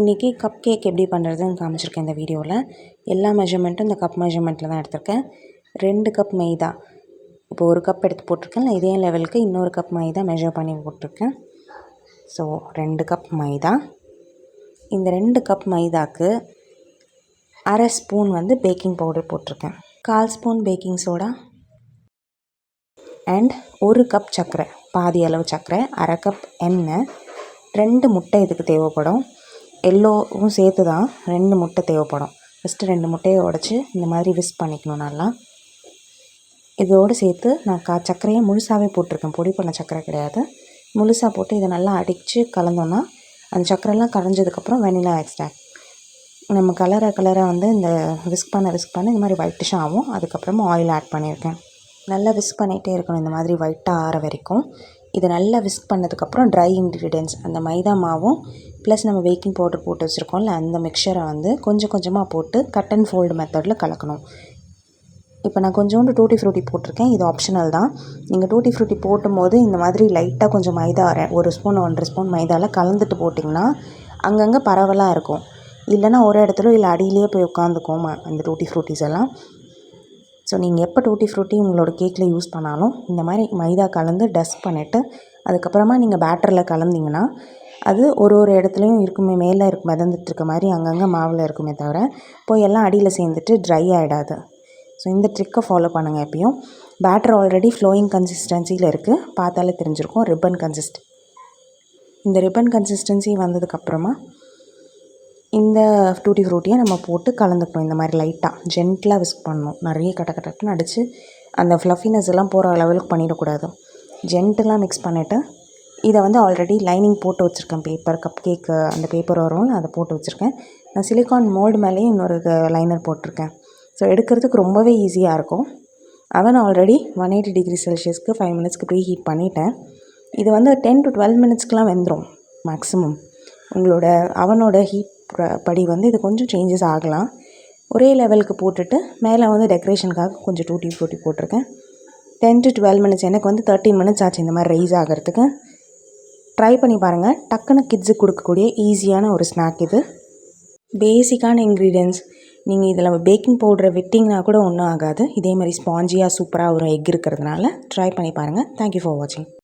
இன்றைக்கி cup cake எப்படி பண்ணுறதுன்னு காமிச்சிருக்கேன் இந்த வீடியோவில் எல்லா மெஷர்மெண்ட்டும் இந்த கப் மெஷர்மெண்ட்டில் தான் எடுத்திருக்கேன். ரெண்டு கப் மைதா. இப்போ ஒரு கப் எடுத்து போட்டிருக்கேன். இதே லெவலுக்கு இன்னொரு கப் மைதா மெஷர் பண்ணி போட்டிருக்கேன். ஸோ ரெண்டு கப் மைதா. இந்த ரெண்டு கப் மைதாக்கு அரை ஸ்பூன் வந்து பேக்கிங் பவுடர் போட்டிருக்கேன். கால் ஸ்பூன் பேக்கிங் சோடா அண்ட் ஒரு கப் சர்க்கரை பாதி அளவு சர்க்கரை அரை கப் எண்ணெய் ரெண்டு முட்டை இதுக்கு தேவைப்படும். எல்லோவும் சேர்த்து தான் ரெண்டு முட்டை தேவைப்படும். ஃபஸ்ட்டு ரெண்டு முட்டையை உடச்சி இந்த மாதிரி விஸ் பண்ணிக்கணும் நல்லா. இதோடு சேர்த்து நான் கா சர்க்கரையை முழுசாகவே போட்டிருக்கேன். பொடி பண்ண சர்க்கரை கிடையாது. முழுசாக போட்டு இதை நல்லா அடித்து கலந்தோன்னா அந்த சர்க்கரைலாம் கரைஞ்சதுக்கப்புறம் வெனிலா எக்ஸ்ட்ராக்ட் நம்ம கலரை கலரை வந்து இந்த விஸ்க் பண்ண விஸ்க் பண்ண இந்த மாதிரி ஒயிட்டிஷ் ஆகும். அதுக்கப்புறமா ஆயில் ஆட் பண்ணியிருக்கேன். நல்லா விஸ்க் பண்ணிகிட்டே இருக்கணும். இந்த மாதிரி ஒயிட்டாக ஆற வரைக்கும். இதை நல்லா விஸ்க் பண்ணதுக்கப்புறம் ட்ரை இன்க்ரீடியன்ஸ் அந்த மைதா மாவும் ப்ளஸ் நம்ம பேக்கிங் பவுடர் போட்டு வச்சுருக்கோம்ல அந்த மிக்சரை வந்து கொஞ்சம் கொஞ்சமாக போட்டு கட் அண்ட் ஃபோல்டு மெத்தடில் கலக்கணும். இப்போ நான் கொஞ்சோண்டு டூட்டி ஃப்ரூட்டி போட்டிருக்கேன் இது ஆப்ஷனல் தான். நீங்கள் டூட்டி ஃப்ரூட்டி போட்டும்போது இந்த மாதிரி லைட்டாக கொஞ்சம் மைதா ஒரு ஸ்பூன் ஒன்றரை ஸ்பூன் மைதாவில் கலந்துட்டு போட்டிங்கன்னா அங்கங்கே பரவலாக இருக்கும். இல்லைன்னா ஒரு இடத்துல இல்லை அடியிலேயே போய் உட்காந்துக்கோமா அந்த டூட்டி ஃப்ரூட்டிஸ் எல்லாம். ஸோ நீங்கள் எப்போ டூட்டி ஃப்ரூட்டி உங்களோட கேக்கில் யூஸ் பண்ணாலும் இந்த மாதிரி மைதா கலந்து டஸ்ட் பண்ணிவிட்டு அதுக்கப்புறமா நீங்கள் பேட்டரில் கலந்திங்கன்னா அது ஒரு ஒரு இடத்துலையும் இருக்குமே மேலே இருக்கு மிதந்துட்டு இருக்க மாதிரி அங்கங்கே மாவில் இருக்குமே தவிர போய் எல்லாம் அடியில் சேர்ந்துட்டு ட்ரை ஆகிடாது ஸோ இந்த ட்ரிக்கை ஃபாலோ பண்ணுங்கள் எப்பயும். பேட்டர் ஆல்ரெடி ஃப்ளோயிங் கன்சிஸ்டன்சியில் இருக்குது பார்த்தாலே தெரிஞ்சிருக்கும். ரிப்பன் கன்சிஸ்ட் இந்த ரிப்பன் கன்சிஸ்டன்சி வந்ததுக்கப்புறமா இந்த டூட்டி ஃப்ரூட்டியை நம்ம போட்டு கலந்துக்கணும். இந்த மாதிரி லைட்டாக ஜென்டிலாக விஸ்க் பண்ணணும். நிறைய கட்ட கட்டன்னு அடித்து அந்த ஃப்ளஃபினஸ் எல்லாம் போகிற லெவலுக்கு பண்ணிடக்கூடாது. ஜென்டிலாக மிக்ஸ் பண்ணிவிட்டு இதை வந்து ஆல்ரெடி லைனிங் போட்டு வச்சுருக்கேன். பேப்பர் கப் கேக்கு அந்த பேப்பர் வரும். அதை போட்டு வச்சுருக்கேன். நான் சிலிக்கான் மோல்டு மேலேயும் இன்னொரு லைனர் போட்டிருக்கேன். ஸோ எடுக்கிறதுக்கு ரொம்பவே ஈஸியாக இருக்கும். அவன் ஆல்ரெடி ஒன் எயிட்டி டிகிரி செல்சியஸ்க்கு ஃபைவ் மினிட்ஸ்க்கு ப்ரீ ஹீட் பண்ணிவிட்டேன் இது வந்து டென் டு டுவெல் மினிட்ஸ்க்கெலாம் வெந்துடும் மேக்ஸிமம் உங்களோட அவனோட ஹீட் படி வந்து இது கொஞ்சம் சேஞ்சஸ் ஆகலாம். ஒரே லெவலுக்கு போட்டுட்டு மேலே வந்து டெக்கரேஷனுக்காக கொஞ்சம் டூட்டி ஃப்ரூட்டி போட்டிருக்கேன். டென் டு டுவெல் மினிட்ஸ் எனக்கு வந்து தேர்ட்டின் மினிட்ஸ் ஆச்சு இந்த மாதிரி ரைஸ் ஆகிறதுக்கு. ட்ரை பண்ணி பாருங்கள் டக்குன்னு கிட்ஸுக்கு கொடுக்கக்கூடிய ஈஸியான ஒரு ஸ்நாக் இது. பேசிக்கான இன்க்ரீடியன்ஸ் நீங்கள் இதில் பேக்கிங் பவுடரை விட்டிங்கன்னா கூட ஒன்றும் ஆகாது. இதே மாதிரி ஸ்பாஞ்சியாக சூப்பராக ஒரு எக் இருக்கிறதுனால ட்ரை பண்ணி பாருங்கள் தேங்க்யூ ஃபார் வாட்சிங்